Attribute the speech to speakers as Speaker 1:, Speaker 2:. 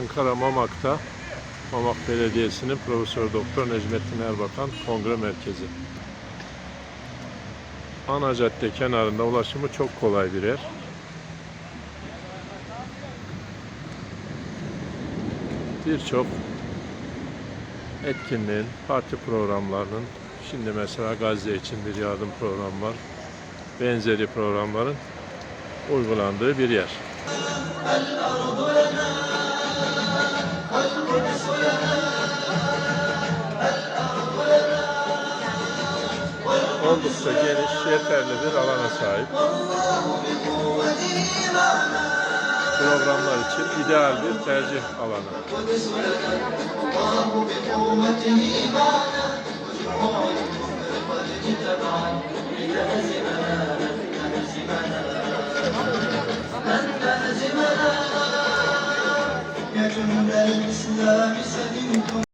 Speaker 1: Ankara Mamak'ta Mamak Belediyesi'nin Profesör Doktor Necmettin Erbakan Kongre Merkezi. Ana cadde kenarında ulaşımı çok kolay bir yer. Birçok etkinliğin, parti programlarının, şimdi mesela Gazze için bir yardım programı var. Benzeri programların uygulandığı bir yer. oldukça geniş, yeterli bir alana sahip. Programlar için ideal bir tercih alanı.
Speaker 2: من